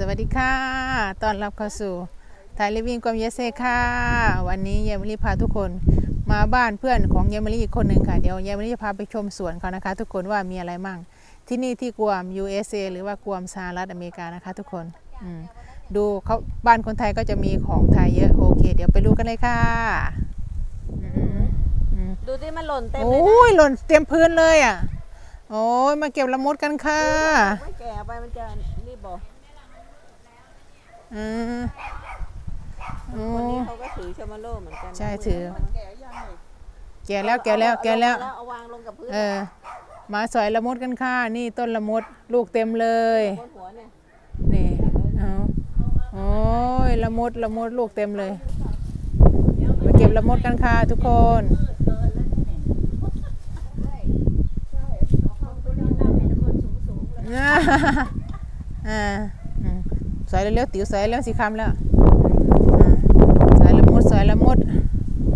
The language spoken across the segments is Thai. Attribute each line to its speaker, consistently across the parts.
Speaker 1: สวัสดีค่ะต้อนรับเข้าสู่ไทยลิวิ่งกวามเยสเซค่ะ วันนี้เยายมลีพาทุกคนมาบ้านเพื่อนของเยายมลีอีกคนหนึ่งค่ะ เดี๋ยวเยายมลีจะพาไปชมสวนเขานะคะ ทุกคนว่ามีอะไรมั่ง ที่นี่ที่กวาม USA หรือว่ากวามสหรัฐอเมริกานะคะ ทุกคนอืมดูเขาบ้านคนไทยก็จะมีของไทยเยอะโอเค เดี๋ยวไปดูกันเลยค่ะอืมอืม
Speaker 2: ดูที่มันหล่นเต็ม
Speaker 1: โอ
Speaker 2: เลยนะ้
Speaker 1: ยหล่นเต็มพื้นเลยอะโอ้ยมาเก็บละมุดกันค่ะ
Speaker 2: ไม่แก่ไปมันจะรีบบอก
Speaker 1: อืมโอ้
Speaker 2: คนนี้เขาก็ถือชามาโลเหมือนกันนะ
Speaker 1: ใช่ถือ
Speaker 2: แก่ยังเลย
Speaker 1: แก่แล้วแก่แล้วแก่แล้ว
Speaker 2: เอาวางลงกับพื้น
Speaker 1: เออมาสอยละมดกันค่ะ นี่ต้นละมดลูกเต็มเลย
Speaker 2: บนหัวเนี่ย
Speaker 1: นี่เอาโอ้ยละมดละมดลูกเต็มเลย มาเก็บละมดกันค่ะทุกคน อ่าอ่าอืม สอยเร็วๆติ๋วสอยเร็วสิคำแล้วอ่าสอยละมุดสอยละมุด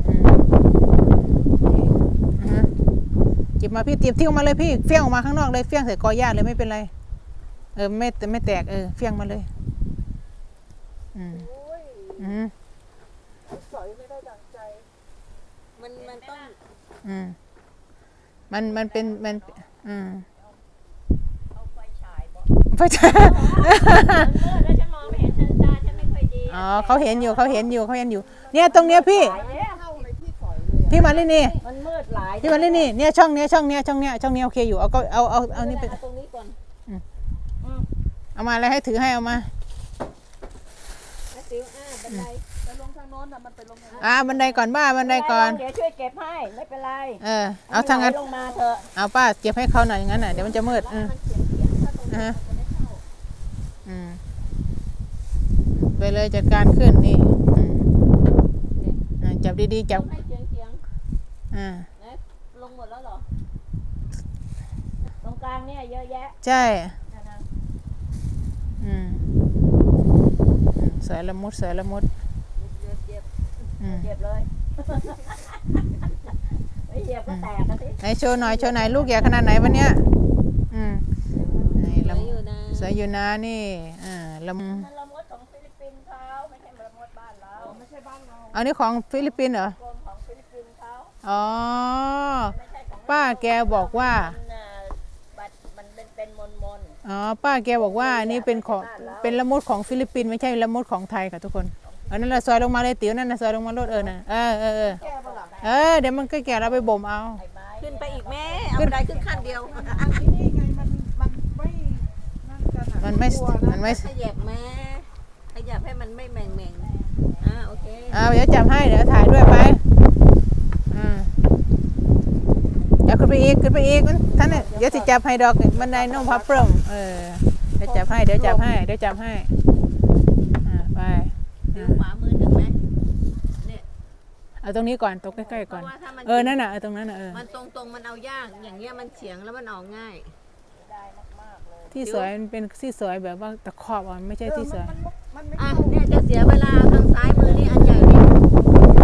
Speaker 1: อืมนี่อ่าหยิบมาพี่เตรียมทิ้งออกมาเลยพี่เฟี้ยงออกมาข้างนอกเลยเฟี้ยงใส่กอหญ้าเลยไม่เป็นไร เออไม่ไม่แตกเออเฟี้ยงมาเลยอืมอืม
Speaker 2: มันมันต้อง
Speaker 1: อืมมันมันเป็นมันอืม ไฟฉาย
Speaker 2: แล้วฉันมองไม่เห็นฉันตาฉันไม่ค่อยดี
Speaker 1: อ๋อเขาเห็นอยู่เขาเห็นอยู่เขาเห็นอยู่ เนี่ยตรงเนี้ยพี่พี่มาลี่นี่
Speaker 2: มันมืดหลาย
Speaker 1: พี่มาลี่นี่เนี่ยช่องเนี้ยช่องเนี้ยช่องเนี้ยช่องเนี้ยโอเคอยู่เอาก็เอาเอาเอานี่ไป
Speaker 2: ตรงนี้ก่อน
Speaker 1: เอามาแล้วให้ถือให้เอามา
Speaker 2: นะติ๋วอ่าบันได
Speaker 1: อ่าบันไดก่อนบ้าบันไดก่อน
Speaker 2: เดี๋ยวช่วยเก็บให้ไม่เป็นไร
Speaker 1: เออเอาทางนั้น
Speaker 2: ไหลลงมาเถอะ
Speaker 1: เอาป้าเก็บให้เขาหน่อยอย่างนั้นน่ะเดี๋ยวมันจะมืดอืม
Speaker 2: มันเฉียงเฉียงถ้าตรงนี้
Speaker 1: อ่าฮะอืม ไปเลยจัดการขึ้นนี่อืมอ่าจับดีๆจับ
Speaker 2: ให้เฉียงเฉียง
Speaker 1: อ่า
Speaker 2: นะลงหมดแล้วเหรอ ตรงกลางเนี่ยเยอะแยะ
Speaker 1: ใช่
Speaker 2: นะนะ
Speaker 1: อืมอืมสวยละมุดสวยละมุด
Speaker 2: เหยียบเหยียบ
Speaker 1: อืม
Speaker 2: เหยียบเลยไม่เหยียบก็แตกกันสิ
Speaker 1: ไหนโชว์หน่อยโชว์หน่อยลูกใหญ่ขนาดไหนวันเนี้ยอืมนี่ละ
Speaker 2: อยู่นะ
Speaker 1: สวยอยู่นะนี่อ่าละมุ
Speaker 2: มันล อันนี้
Speaker 1: ของฟิลิปปินส์เหรอ
Speaker 2: กรมของฟิลิปปินส์เขา
Speaker 1: อ๋อ
Speaker 2: ไม่ใช่ของ
Speaker 1: ป้าแกบอกว่า
Speaker 2: มันน่ะบัตรมันเป็นเป็นมนมน
Speaker 1: อ๋อ ป้าแกบอกว่านี่เป็นของ เป็นละมุดของฟิลิปปินส์ไม่ใช่ละมุดของไทยค่ะทุกคน อันนั้นเราซอยลงมาเลยติ๋วนั่นนะซอยลงมาโลดเออน่ะเออเออเออเออเดี๋ยวมันก็แก่เราไปบ่มเอา
Speaker 2: ขึ้นไปอีกแม่เอาบันไดขึ้นขั้นเดียว
Speaker 1: มันไม่มันไม่
Speaker 2: ขยับแม่ขยับให้มันไม่แหม่งแม่งอ่า โอเค
Speaker 1: เอาเดี๋ยวจับให้เดี๋ยวถ่ายด้วยไปอ่าเดี๋ยวขึ้นไปอีกขึ้นไปอีกมันท่านเนี่ยเดี๋ยวสิจับให้ดอกบันไดน้องพับเพิ่มเออเดี๋ยวจับให้เดี๋ยวจับให้เดี๋ยวจับให้อ่าไป
Speaker 2: ดูขวามือถึงไหมเนี่ย
Speaker 1: เอาตรงนี้ก่อนตรงใกล้ๆ
Speaker 2: เพ
Speaker 1: ก่อน
Speaker 2: ราะว่าถ้ามัน
Speaker 1: เออนั่นน่ะเออตรงนั้นน่ะเออ
Speaker 2: มันตรงตรงๆมันเอายากอย่างเงี้ยมันเฉียงแล้วมันออกง่าย
Speaker 1: ที่สวยมันเป็นที่สวยแบบว่าตะขอบอะไม่ใช่ที่สวย
Speaker 2: อะเนี่ยจะเสียเวลาทางซ้ายมือนี่อันใหญ่นี่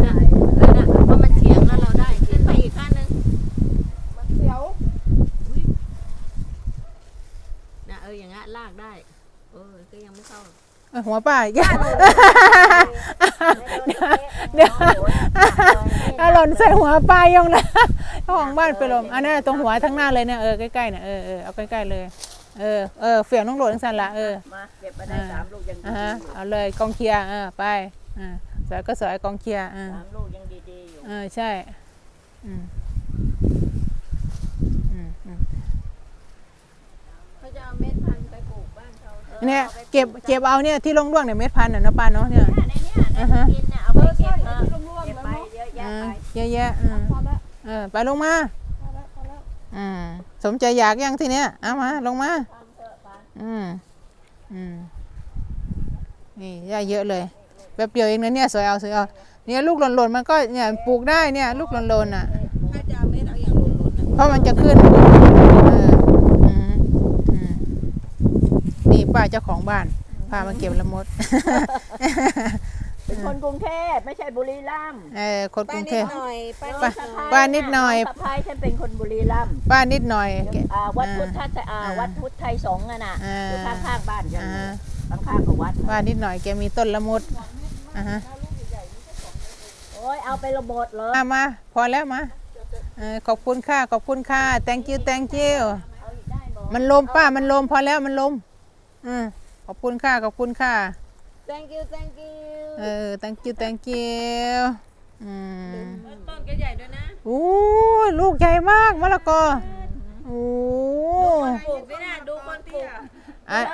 Speaker 2: นะเออนะเพราะมันเฉียงแล้วเราได้ขึ้นไปอีกขั้นหนึงนะเอออย่างงี้นลากได้เออก็ยังไม่เข้า
Speaker 1: เออหัวป้าอีกแล้วเดี๋ยวเอาหล่นใส่หัวป้ายงนะ เจ้าของบ้านไปลมอันนั้นตรงหัวทั้งหน้าเลยเนี่ยเออใกล้ๆเนี่ยเออเออเอาใกล้ๆเลยเออเออเฟียงน้องโหลดทั้งสันละเออ
Speaker 2: มาเก็บมาได้สามลูกยัง
Speaker 1: อ่า
Speaker 2: ดี
Speaker 1: ฮะเอาเลยกองเคียร์เออไปอ่าสวยก็สวยกองเคียร์อ่า
Speaker 2: สามลูกยังดีๆอยู่
Speaker 1: เออใช่อืมอืมอืม
Speaker 2: เขาจะเอาเม็ดพันธุ์ไปปลูกบ้านเขาธอ
Speaker 1: เนี่ย
Speaker 2: อาไป
Speaker 1: เก็บเก็บเอาเนี่ยที่ร่วงๆเนี่ยเม็ดพันธุ์น่ะเนาะป้าเนาะเนี่ย
Speaker 2: เนี่ยในเนี่ยใน
Speaker 1: อ่าฮะ
Speaker 2: กินเนี่ยเอาไปเก็บเออเก็บไปเยอะแยะ
Speaker 1: อ่า
Speaker 2: ไป
Speaker 1: เยอะแยะอืม เออไปลงมาอืมสมใจอยากยังทีเนี้ยเอามาลงมา
Speaker 2: ทำเถอะไป
Speaker 1: อืมอืมนี่หญ้าเยอะเลยแป๊บเดียวเองนะเนี่ยสวยเอาสวยเอาเนี่ยลูกหล่นๆมันก็เนี่ยปลูกได้เนี่ย ลูกหล่นๆอะ
Speaker 2: ถ้าจะเอาเม็ดเอาอย่างหล่นๆนะ
Speaker 1: เพราะมันจะขึ้นเอออืมอืมนี่ป้าเจ้าของบ้านพามาเก็บละมด
Speaker 2: เป็นคนกรุงเทพไม่ใช่บุรีรัมย์
Speaker 1: เออคนกรุงเทพ
Speaker 2: ป้า
Speaker 1: ป้าป้านิดหน่อย
Speaker 2: สะพายฉันเป็นคนบุรีรัมย์
Speaker 1: ป้านิดหน่อย
Speaker 2: อ่าวัดพุทธไทยอ่า
Speaker 1: อ่า
Speaker 2: วัดพุทธไทยสงฆ์อะน่ะ
Speaker 1: อ่า
Speaker 2: อยู่ข้างๆบ้านฉัน
Speaker 1: อ่า
Speaker 2: ข้างๆกับวัด
Speaker 1: บ้านนิดหน่อยแกมีต้นละมุดอะฮะ
Speaker 2: โอ้ยเอาไประเบิดเลย
Speaker 1: มามาพอแล้วมาเออขอบคุณค่ะขอบคุณค่ะ thank you thank you
Speaker 2: เอาอีกได้บ่
Speaker 1: มันลมป้ามันลมพอแล้วมันลมอืมขอบคุณค่ะขอบคุณค่ะ
Speaker 2: thank you thank you
Speaker 1: เออ thank you thank you อืม
Speaker 2: ต้นก็ใหญ่ด้วยนะ
Speaker 1: โอ้ยลูกใหญ่มากมะละกอโอ้
Speaker 2: ปลูกพี่น่าดูคนปลูก
Speaker 1: อัน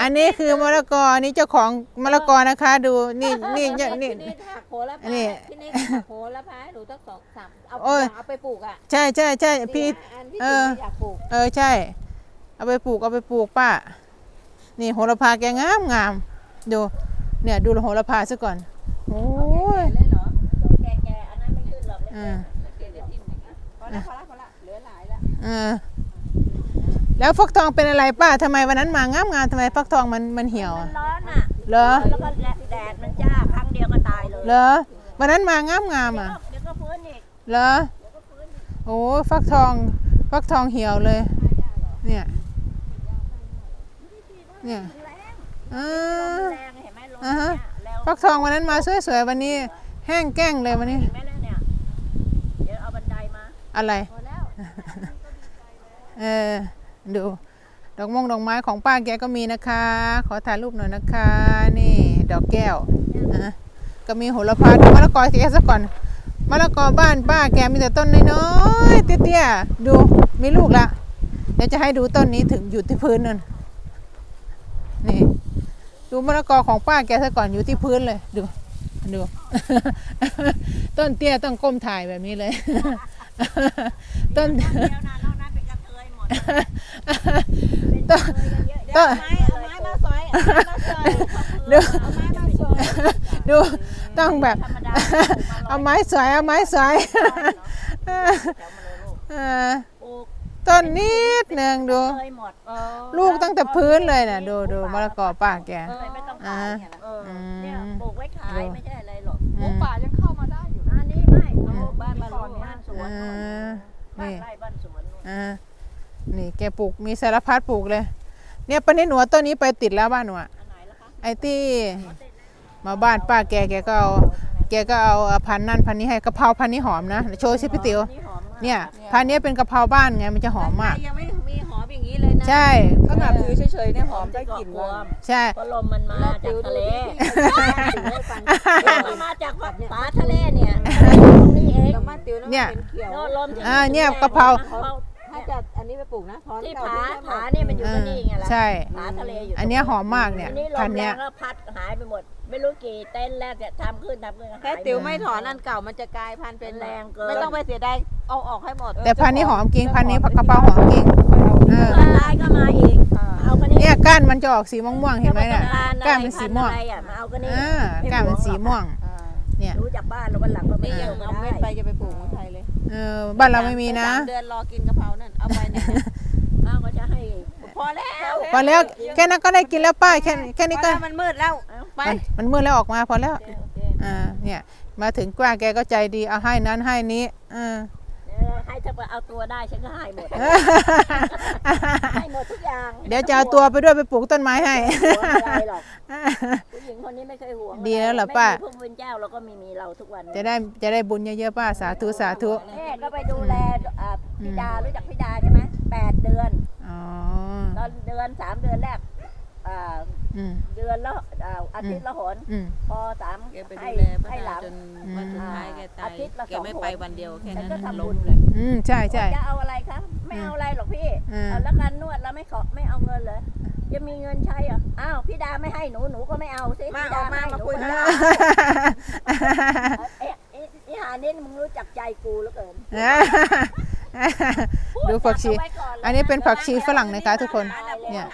Speaker 1: อันนี้คือมะละกออันนี้เจ้าของมะละกอนะคะ ดูนี่นี่นี่นี่
Speaker 2: พี่นี่หักโหระพา
Speaker 1: นี่
Speaker 2: พี่นี่หักโหระพาให้หนูตั้งสองสามเอา
Speaker 1: โอ้ย
Speaker 2: เอาไปปลูกอะ
Speaker 1: ใช่ใช่ใช่พี่
Speaker 2: อันที่
Speaker 1: เอ
Speaker 2: หนู
Speaker 1: อ
Speaker 2: อยากปลูก
Speaker 1: เออใช่ เอาไปปลูกเอาไปปลูกป้า นี่โหระพาแกงามงามดู เนี่ยดูโหระพาซะก่อน โอ้ย
Speaker 2: เลยเหรอต้นแก่ๆอันนั้นไม่ขึ้นหรอกเลย
Speaker 1: อ่า
Speaker 2: เดี๋ยวจะทิ่มอีกนะพอละพอละพอละเหลือหลายละ
Speaker 1: เออแล้วฟักทองเป็นอะไรป้าทำไมวันนั้นมางามงามทำไมฟักทองมันมันเหี่ยว
Speaker 2: มั
Speaker 1: อะ
Speaker 2: นร้อนอะ
Speaker 1: เหรอ
Speaker 2: แล้วก็แดดมันจ้าครั้งเดียวก็ตายเลย
Speaker 1: เหรอวันนั้นมางามงามอะ
Speaker 2: เดี๋ยวก็ฟื้นอีก
Speaker 1: เหรอโอ้ฟักทองฟักทองเหี่ยวเลย เนี่ย เนี่ย
Speaker 2: แรง
Speaker 1: เอ
Speaker 2: ล
Speaker 1: อ
Speaker 2: มแรงเห็นไหมลม
Speaker 1: อ่าฮะ
Speaker 2: เนี่ยแล้ว
Speaker 1: ฟักทองวันนั้นมาสวยๆวันนี้ แห้งแกล้งเลยวันนี้
Speaker 2: เห็นไหมล่ะเนี่ย เดี๋ยวเอาบันไดมา
Speaker 1: อะไร
Speaker 2: พอแล้ว
Speaker 1: เออ ดู ดอกมงดอกไม้ของป้าแกก็มีนะคะ ขอถ่ายรูปหน่อยนะคะ นี่ ดอกแก้วอะก็มีโหระพาดูมะละกอแกซะก่อนมะละกอบ้านป้าแกมีแต่ต้นน้อยๆเตี้ยๆดูมีลูกละเดี๋ยวจะให้ดูต้นนี้ถึงอยู่ที่พื้นนั่นนี่ ดูมะละกอของป้าแกซะก่อนอยู่ที่พื้นเลย ดู ดู ต้นเตี้ยต้องก้มถ่ายแบบนี้เลย ต้น
Speaker 2: เดียวนะนอกนั้นเป็นกระเทยหมด
Speaker 1: ต้น
Speaker 2: เดี๋ยวเอาไม้เอาไม้มาซอยเอาไม้มาซอย
Speaker 1: ดู
Speaker 2: เอาไม้มาซอย
Speaker 1: ดูต้องแบบ
Speaker 2: ธรรมดา
Speaker 1: เอาไม้สวยเอาไม้สวย ต้นนิดหนึ่งดู
Speaker 2: เคยหมด
Speaker 1: ลูกตั้งแต่พื้นเลยน่ะดูดูมะละกอป้าแก
Speaker 2: เลยไม่ต้องขายเนี่ยนะ
Speaker 1: อืม
Speaker 2: เนี่ยปลูกไว้ขายไม่ใช่อะไรหรอก
Speaker 1: อืม
Speaker 3: ป่ายังเข้ามาได้อยู่นะ
Speaker 2: อันนี้ไม่เขาปลูกบ้านบ้านบ้านสวน
Speaker 1: เออ
Speaker 2: บ้าน
Speaker 1: นี่
Speaker 2: ไร่บ้านสวนนู่น
Speaker 1: อ่านี่แกปลูกมีสารพัดปลูกเลย เนี่ยปนิดหนูเอาต้นนี้ไปติดแล้วบ้านหนูอะ
Speaker 2: อันไหนล่ะคะ
Speaker 1: ไอ้ที่มาบ้านป้าแกแกก็เอาแกก็เอาพันธุ์นั่นพันธุ์นี้ให้กะเพราพันธุ์นี้หอมนะโชว์ชิพี่ติ๋ว
Speaker 2: นี่หอมมาก
Speaker 1: เนี่ยพันธุ์นี้เป็นกะเพราบ้านไงมันจะหอมมาก
Speaker 2: ยังไม่มีหอมอย่างนี้เลยนะ
Speaker 1: ใช่
Speaker 3: ขนาดถือเฉยๆเนี่ยหอมได้กลิ่น
Speaker 2: ร
Speaker 3: เล
Speaker 2: วยม
Speaker 1: ใช่
Speaker 2: เพราะลมมันมาจากทะเล
Speaker 3: ล
Speaker 2: มันมาจากฝาทะเลเนี่ยตรงนี้เอง
Speaker 3: แล้วมาติว
Speaker 1: เนี่ย
Speaker 3: เป็นเขียว
Speaker 2: โน่นลมถึง
Speaker 1: อ่าเนี่ยกะเพรา
Speaker 3: ถ้าจะอันนี้ไปปลูกนะถอน
Speaker 2: ที่
Speaker 3: เก่า
Speaker 2: ผา
Speaker 3: ที่
Speaker 2: ผาเนี่ยมันอยู่ก็นี่ไงล่ะ
Speaker 1: ใช่
Speaker 2: ผาทะเลอยู่
Speaker 1: อันเนี้ยหอมมากเนี่ย
Speaker 2: อันนี้ล
Speaker 1: พัน
Speaker 2: ม
Speaker 1: ธุ์
Speaker 2: แร
Speaker 1: เนี้ย
Speaker 2: งก็พัดหายไปหมด ไม่รู้กี่เต้นแรกจะทำขึ้นทำขึ้นหาย
Speaker 3: แค่ติวไม่ถอนอันเก่ามันจะกลายพันธุ์เป็น
Speaker 2: แรงเกิน
Speaker 3: ไม่ต้องไปเสียดายเอาออกให้หมด
Speaker 1: แต่พันธุ์นี้หอมจริงพันธุ์นี้กะเพราหอมจริงเออ
Speaker 2: ละลายก็มาอีกเอาคนนี้
Speaker 1: เนี่ยก้านมันจะออกสีม่วงๆเห็นไหมเนี่ย ก้านมันสีม่วง
Speaker 2: อะไรอะมาเอาคนนี้
Speaker 1: อ่าก้านมันสีม่วง
Speaker 3: อ่า
Speaker 1: เนี่ย
Speaker 2: รู้จากบ้านแล้ววันหลังก็ไม่
Speaker 3: นี่
Speaker 2: เยี่ย
Speaker 3: ยั
Speaker 2: ม
Speaker 3: ง
Speaker 2: มา
Speaker 3: เอา
Speaker 2: ได้
Speaker 3: เม็ดไปจะไปปลูกเมืองไทยเลย
Speaker 1: เออบ้านเราไม่มีนะ
Speaker 3: สามเดือนรอกินกะเพรานั่นเอาไปเนี่ย
Speaker 2: อ้าวก็จะให้พ อแล้ว
Speaker 1: พอแล้วแค่นั้นก็ได้กินแล้วป้าแค่แค่นี้ก็
Speaker 3: พอแล้วมันมืดแล้วไป
Speaker 1: มันมันมืดแล้วออกมาพอแล้ว
Speaker 2: โอเคโอเค
Speaker 1: อ่าเนี่ย มาถึงกว่าแกก็ใจดีเอาให้นั้นให้นี้เออ
Speaker 2: เออให้ถ้าเอาตัวได้ฉันก็ให้หมดให้หมดทุกอย่าง
Speaker 1: เดี๋ยวจะเอาตัวไปด้วยไปปลูกต้นไม้ให้
Speaker 2: ห่วงอะไรหรอกผู้หญิงคนนี้ไม่เคยห่วง
Speaker 1: ดีแล้วเหรอป้า
Speaker 2: ไม่มีพระพุทธเจ้าเราก็มีมีเราทุกวัน
Speaker 1: จะได้จะได้บุญเยอะๆป้าสาธุสาธุ
Speaker 2: แม่ก็ไปดูแลอ่าพี่ดารู้จักพี่ดาใช่ไหมแปดเดือน
Speaker 1: อ๋อ
Speaker 2: ตอนเดือน สามเดือนแรกอ่า
Speaker 1: อืม
Speaker 2: เดือนละอ่าอาทิตย์ละหน
Speaker 1: อืม
Speaker 2: พอสาม
Speaker 3: แกไป
Speaker 2: ให้
Speaker 3: ดูแลป้า
Speaker 2: ให้หลั
Speaker 3: ดางจน
Speaker 1: อืม
Speaker 3: วันสุดท้ายแกตา
Speaker 2: อายทิตย์ละ
Speaker 3: แก
Speaker 2: สอง
Speaker 3: ไม่
Speaker 2: หน
Speaker 3: ไปวันเดียวแค่
Speaker 2: ฉัน
Speaker 3: นั้น
Speaker 2: ก็ทำ
Speaker 3: ล้
Speaker 2: บุ
Speaker 3: ม
Speaker 2: ญ
Speaker 3: เลย
Speaker 1: อืม ใช่ใช่
Speaker 2: จะเอาอะไรคะไม่เอาอะไรหรอกพี่
Speaker 1: อืม
Speaker 2: เอาแล้วการนวดแล้วไม่ขอไม่เอาเงินเลยจะมีเงินใช้เหรออ้าวพี่ดาไม่ให้หนูหนูก็ไม่เอาสิ
Speaker 3: มา
Speaker 2: พี่
Speaker 3: อ
Speaker 2: ดา
Speaker 3: อกมา
Speaker 2: ให้
Speaker 3: มา
Speaker 2: หนู
Speaker 3: คุย
Speaker 2: ก็
Speaker 3: กัน
Speaker 2: ไม่เอาเอ๊ะเอ๊ะนี่หานี่มึงรู้จักใจกูเหลือเกิน
Speaker 1: ดูผักชี
Speaker 2: พูดจับเอาไว้ก่ลย
Speaker 1: อันนี้เป็นผักชีฝรั่งนะคะทุกคน เนี่ย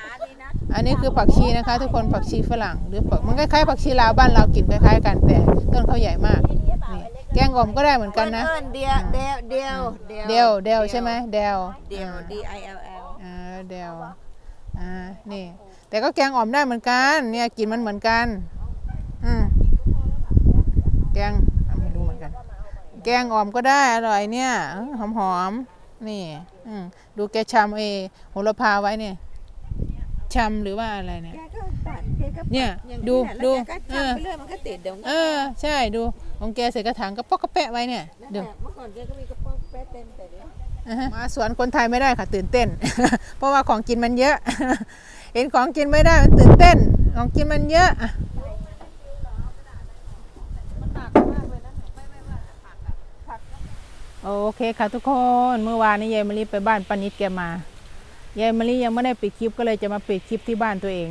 Speaker 1: อันนี้คือผักชีนะคะ ทุกคนผักชีฝรั่งหรือผักมันคล้ายๆผักชีลาวบ้านเรากินคล้ายๆกันแต่ต้นเขาใหญ่มาก
Speaker 2: ไอ้นี่เปล่า
Speaker 1: นี่
Speaker 2: ไอ้เล็ก
Speaker 1: แกงอ่อมก็ได้เหมือนกันนะ
Speaker 3: เอิ้เดียวเดียวเดียว
Speaker 1: เดลเดลใช่ไหมเดล
Speaker 3: เดียว D I L L
Speaker 1: อ่าเดลอ่านี่ แต่ก็แกงอ่อมได้เหมือนกัน เนี่ยกินมันเหมือนกันอืมแกงอะไม่รู้เหมือนกัน แกงอ่อมก็ได้อร่อยเนี่ยหอมหอมๆนี่อืมดูแกชามเอโหระพาไว้เนี่ย
Speaker 2: เชำ
Speaker 1: หรือว่าอะไรเนี่ย
Speaker 3: แกก็ตัดแกก็ปัก
Speaker 1: เนี่ย
Speaker 3: อย่าง
Speaker 1: ดู
Speaker 3: แหละ
Speaker 1: ดู
Speaker 3: แล้วแกก็
Speaker 1: เออ
Speaker 3: ทำไปเรื่อยมันก็ติดเดี๋ยวมัน
Speaker 1: เอ
Speaker 3: ก็
Speaker 1: อ ใช่ดูของแกใส่กระถางก็ปอกกระแปะไว้เนี่ย
Speaker 3: นั่น
Speaker 1: ดู
Speaker 3: แหละเมื่อก่อนแกก็มีกระป๋องแป๊ะเต็มแต่เดี๋ยว
Speaker 1: อ่าฮะมาสวนคนไทยไม่ได้ค่ะตื่นเต้น เพราะว่าของกินมันเยอะ เห็นของกินไม่ได้มันตื่นเต้น ของกินมันเยอะอะโอเคค่ะทุกคนเมื่อวานนี้ยายมะลิไปบ้านปานิดแกมา ยายมะลิยังไม่ได้ปิดคลิปก็เลยจะมาปิดคลิปที่บ้านตัวเอง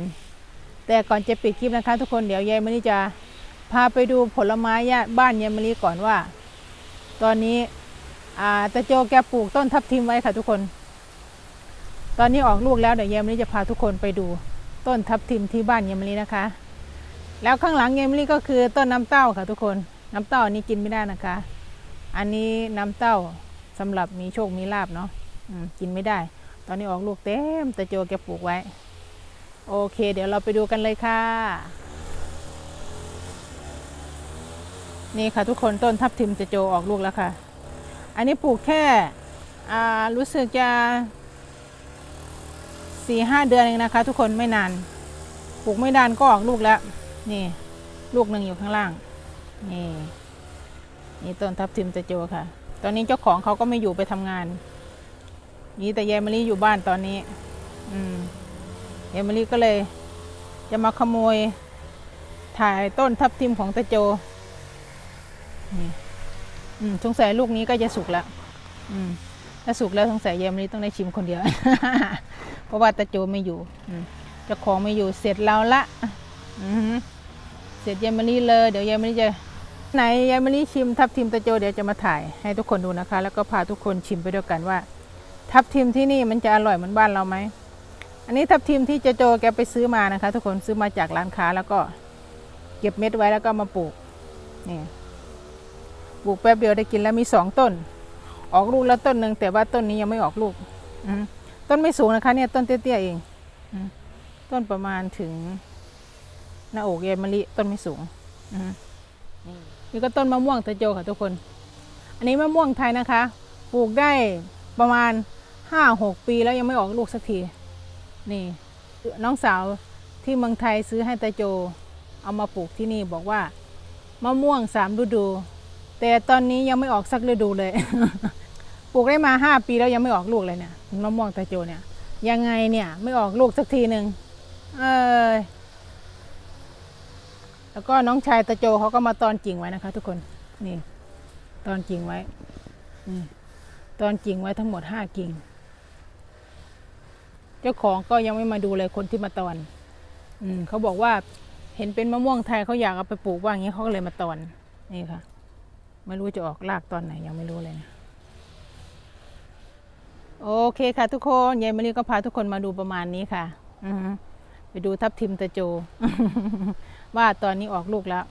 Speaker 1: แต่ก่อนจะปิดคลิปนะคะ ทุกคนเดี๋ยวยายมะลิจะพาไปดูผลไม้ยาบ้านยายมะลิก่อนว่า ตอนนี้อ่าตะโจแกปลูกต้นทับทิมไว้ค่ะทุกคน ตอนนี้ออกลูกแล้วเดี๋ยวเยมลี่จะพาทุกคนไปดูต้นทับทิมที่บ้านเยมลี่นะคะ แล้วข้างหลังเยมลี่ก็คือต้นน้ำเต้าค่ะทุกคน น้ำเต้าอันนี้กินไม่ได้นะคะ อันนี้น้ำเต้าสำหรับมีโชคมีลาบเนาะกินไม่ได้ ตอนนี้ออกลูกเต็มตะโจแกปลูกไว้ โอเค เดี๋ยวเราไปดูกันเลยค่ะ นี่ค่ะทุกคนต้นทับทิมตะโจออกลูกแล้วค่ะ อันนี้ปลูกแค่รู้สึกจะสี่ห้าเดือนเองนะคะ ทุกคนไม่นาน ปลูกไม่นานก็ออกลูกแล้ว นี่ ลูกหนึ่งอยู่ข้างล่าง นี่ นี่ต้นทับทิมตะโจค่ะ ตอนนี้เจ้าของเขาก็ไม่อยู่ไปทำงาน นี่แต่ยายมะลิอยู่บ้านตอนนี้ อืมยายมะลิก็เลย จะมาขโมย ถ่ายต้นทับทิมของตะโจนี่อืมสงสัยลูกนี้ก็จะสุกแล้ว อืมถ้าสุกแล้วสงสัยเยมนี้ต้องได้ชิมคนเดียว เพราะว่าตาโจไม่อยู่ อืมจ้าของไม่อยู่เสร็จเราละ อือหือเสร็จเยมนี้เลย เดี๋ยวเยมนี้จะไหนเยมนี้ชิมทับทิมตาโจเดี๋ยวจะมาถ่ายให้ทุกคนดูนะคะ แล้วก็พาทุกคนชิมไปด้วยกันว่า ทับทิมที่นี่มันจะอร่อยเหมือนบ้านเราไหม อันนี้ทับทิมที่เจโจแกไปซื้อมานะคะ ทุกคนซื้อมาจากร้านค้าแล้วก็เก็บเม็ดไว้แล้วก็มาปลูกนี่ปลูกแป๊บเดียวได้กินแล้วมีสองต้น ออกลูกแล้วต้นหนึ่งแต่ว่าต้นนี้ยังไม่ออกลูกต้นไม่สูงนะคะ เนี่ยต้นเตี้ยๆเองต้นประมาณถึงหน้าอกเยมะลิต้นไม่สูงนี่ก็ต้นมะม่วงตะโจค่ะทุกคน อันนี้มะม่วงไทยนะคะ ปลูกได้ประมาณ ห้าหกปีแล้วยังไม่ออกลูกสักที นี่ น้องสาวที่เมืองไทยซื้อให้ตะโจ เอามาปลูกที่นี่บอกว่ามะม่วงสามฤดู แต่ตอนนี้ยังไม่ออกสักฤดูเลย ปลูกได้มาห้าปีแล้วยังไม่ออกลูกเลยเนี่ยมะม่วงตะโจเนี่ย ยังไงเนี่ยไม่ออกลูกสักทีหนึ่งเออแล้วก็น้องชายตะโจเขาก็มาตอนกิ่งไว้นะคะ ทุกคนนี่ ตอนกิ่งไว้นี่ตอนกิ่งไว้ทั้งหมดห้ากิ่ง เจ้าของก็ยังไม่มาดูเลยคนที่มาตอน อืมเขาบอกว่าเห็นเป็นมะม่วงไทยเขาอยากเอาไปปลูกว่าอย่างนี้เขาก็เลยมาตอนนี่ค่ะ ไม่รู้จะออกรากตอนไหนยังไม่รู้เลยนะโอเคค่ะทุกคนยายมะลิก็พาทุกคนมาดูประมาณนี้ค่ะอืไปดูทับทิมตะโจ ว่าตอนนี้ออกลูกแล้ว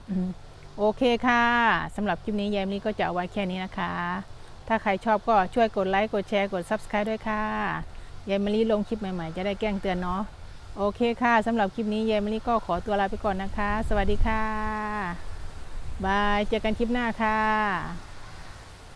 Speaker 1: โอเคค่ะสำหรับคลิปนี้ยายมะลิก็จะเอาไว้แค่นี้นะคะ ถ้าใครชอบก็ช่วยกดไลค์กดแชร์กด Subscribe ด้วยค่ะ ยายมะลิลงคลิปใหม่ๆ จะได้แจ้งเตือนเนาะโอเคค่ะสำหรับคลิปนี้ยายมะลิก็ขอตัวลาไปก่อนนะคะ สวัสดีค่ะบายเจอกันคลิปหน้าค่ะ